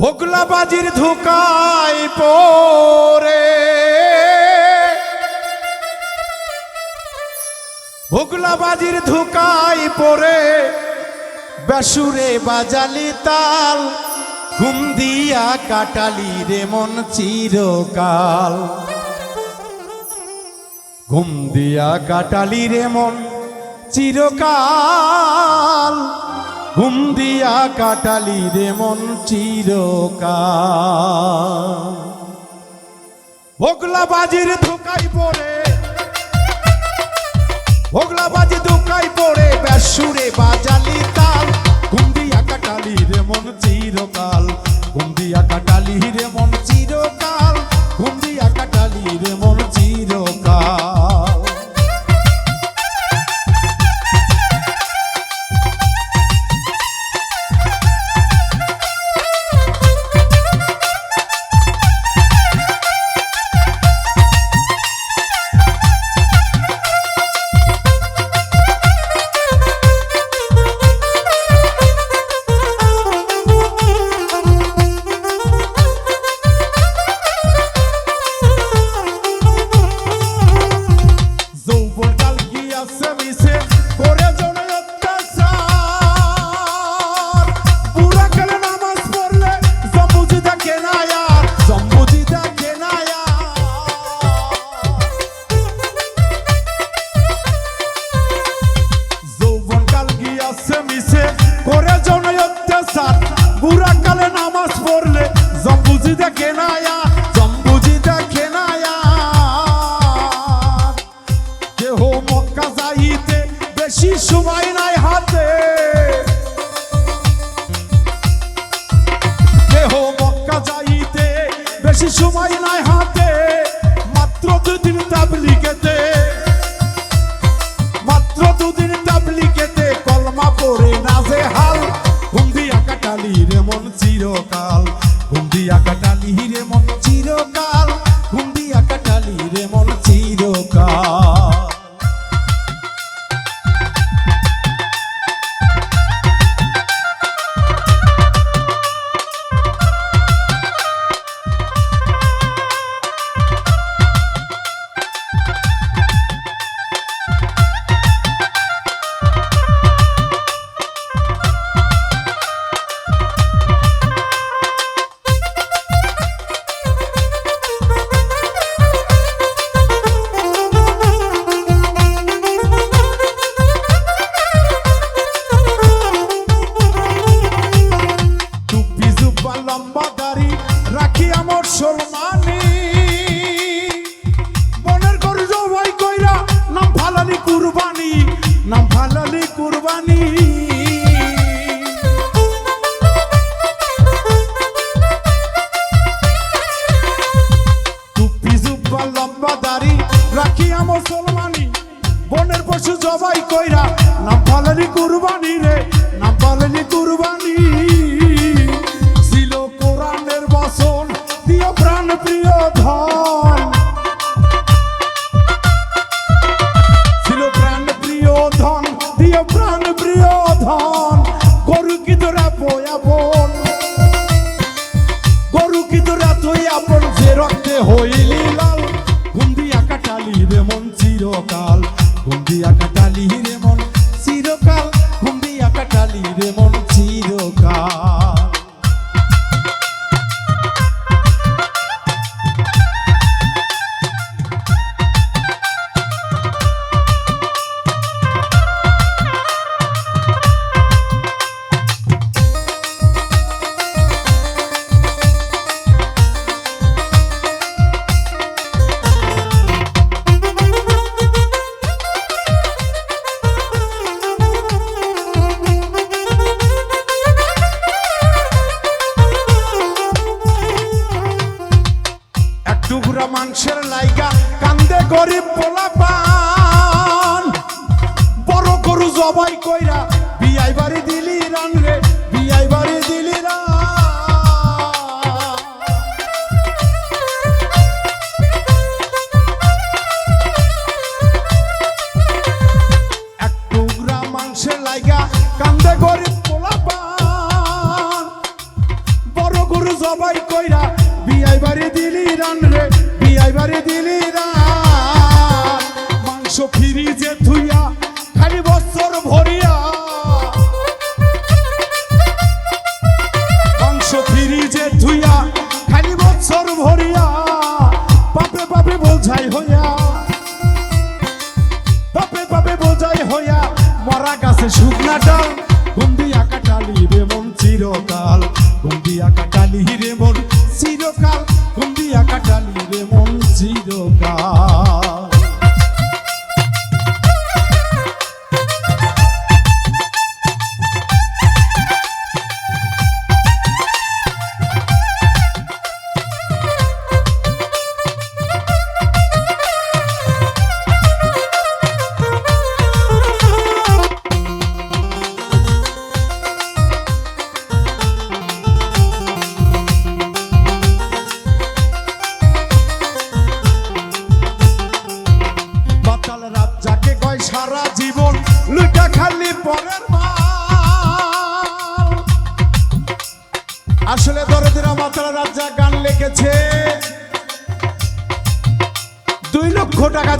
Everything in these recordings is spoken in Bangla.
ভোগলাবাজির ধুকাই পরে ভোগলাবাজির ধুকাই পরে বেসুরে বাজালি তাল, ঘুম দিয়া কাটালি রে মন চিরকাল। ঘুম দিয়া কাটালি রে মন চিরকাল। ঘুম দিয়া কাটালি রে মন চিরকাল। ভোগলা বাজির ধোকাই পড়ে ভোগলা বাজি ধোকাই পড়ে, ব্যাসুরে বাজালি তাল। ঘুম দিয়া কাটালি রে মন চিরকাল, ঘুম দিয়া কাটালি রে চিরকাল হুন্দিয়া কাটালি রে দিও প্রাণ, প্রিয় ধন। ছিল প্রাণ, প্রিয় ধন দিও প্রাণ, প্রিয় ধন। গরু কি তোরা বোন গরু কি তোরা তুই আপন? যে রক্তে হইলি লাল গুন্দিয়া কাটালি রে মন চিরকাল। গুন্দিয়া কাটালি রে মন চিরকাল গুন্দিয়া কাটালি রে মন টুকরা মাংসের লাইগা, কান্দে গরিব পোলা পান বড় গরু জবাই কইরা বিয়াই বাড়ি দিলি রান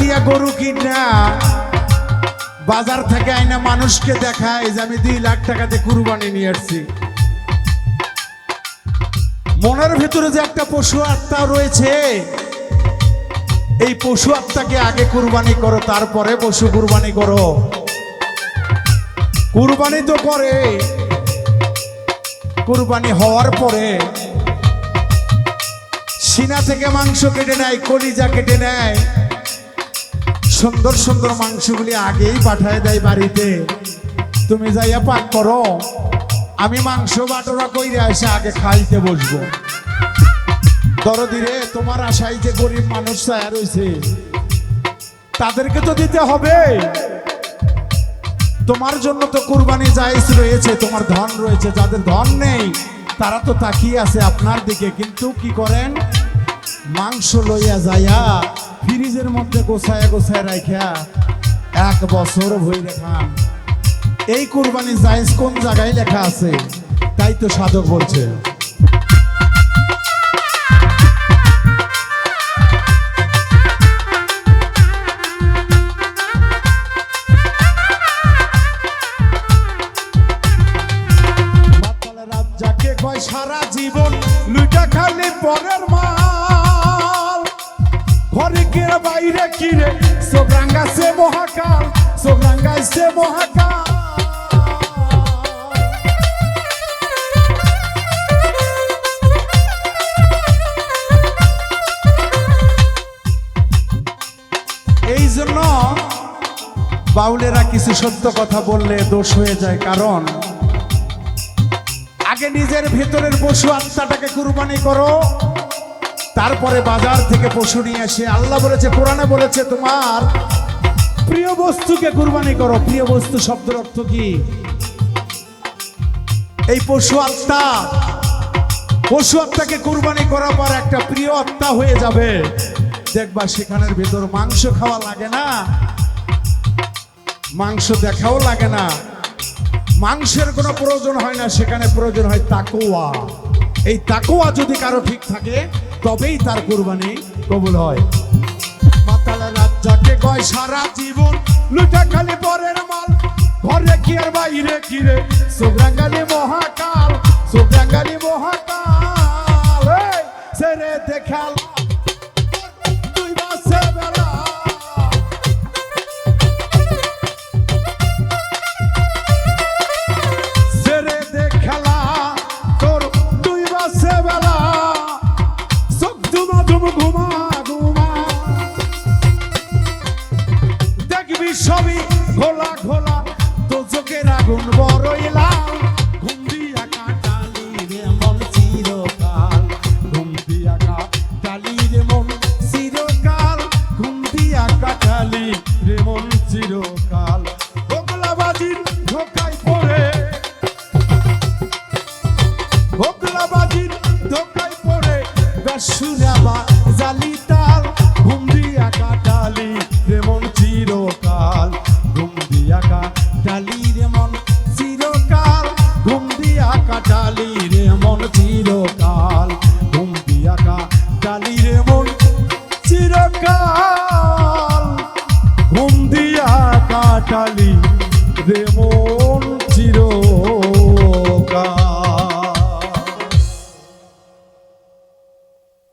দিয়া গরু কিনা, বাজার থেকে আইনা মানুষকে দেখায় যে আমি দুই লাখ টাকাতে কুরবানি নিয়ে আসছি। মনের ভিতরে যে একটা পশু আত্মা রয়েছে, এই পশু আত্মাকে আগে কুরবানি করো, তারপরে পশু কুরবানি করো। কুরবানি তো করে কুরবানি হওয়ার পরে সিনা থেকে মাংস কেটে নেয়, কলিজা কেটে নেয় সুন্দর সুন্দর মাংসগুলি আগেই পাঠায় দেয় বাড়িতে। তুমি যাইয়া পাক করো। আমি মাংস বাটোরা কইরে এসে আগে খাইতে বসবো। দরদিরে, তোমার আশায় যে গরিব মানুষ ছায়া রয়েছে তাদেরকে তো দিতে হবে। তোমার জন্য তো কুরবানি জায়েজ রয়েছে, তোমার ধন রয়েছে, যাদের ধন নেই, তারা তো তাকিয়ে আছে আপনার দিকে। কিন্তু কি করেন? মাংস লইয়া যাইয়া ফ্রিজের মধ্যে গোছায় গোছায় রাখা এক বছর ভইরে খান এই কুরবানি জায়েজ কোন জায়গায় লেখা আছে? তাই তো সাধক বলছে। সারা জীবন লুটা খালি পরের মাল ঘরে কে বাইরে কিরে? সব রাঙ্গাছে মহাকাল, সব রাঙ্গাইছে মহাকাল। এই জন্য বাউলেরা কিছু সত্য কথা বললে দোষ হয়ে যায়, কারণ আগে নিজের ভেতরের পশু আত্মাটাকে কুরবানি করো তারপরে বাজার থেকে পশু নিয়ে এসে আল্লাহ বলেছে, কোরআনে বলেছে তোমার প্রিয় বস্তুকে কুরবানি করো। প্রিয় বস্তু শব্দের অর্থ কি? এই পশু আত্মা, পশু আত্মাকে কুরবানি করার পর একটা প্রিয় আত্মা হয়ে যাবে। দেখবা সেখানের ভেতর মাংস খাওয়া লাগে না, মাংস দেখাও লাগে না। মাংসের কোনো প্রয়োজন হয় না, সেখানে প্রয়োজন হয় তাকুয়া এই তাকুয়া যদি কারও ঠিক থাকে তবেই তার কোরবানি কবুল হয়। মাতালা রাজ্জাকে কয়, সারা জীবন লুটা খালি পরের মাল। ঘরে কি আর বাইরে কিরে সোবরাঙ্গালি মহাকাল সোবরাঙ্গালি মহাকাল। সেরে দেখাল Natalie, I'm on the T-Loca.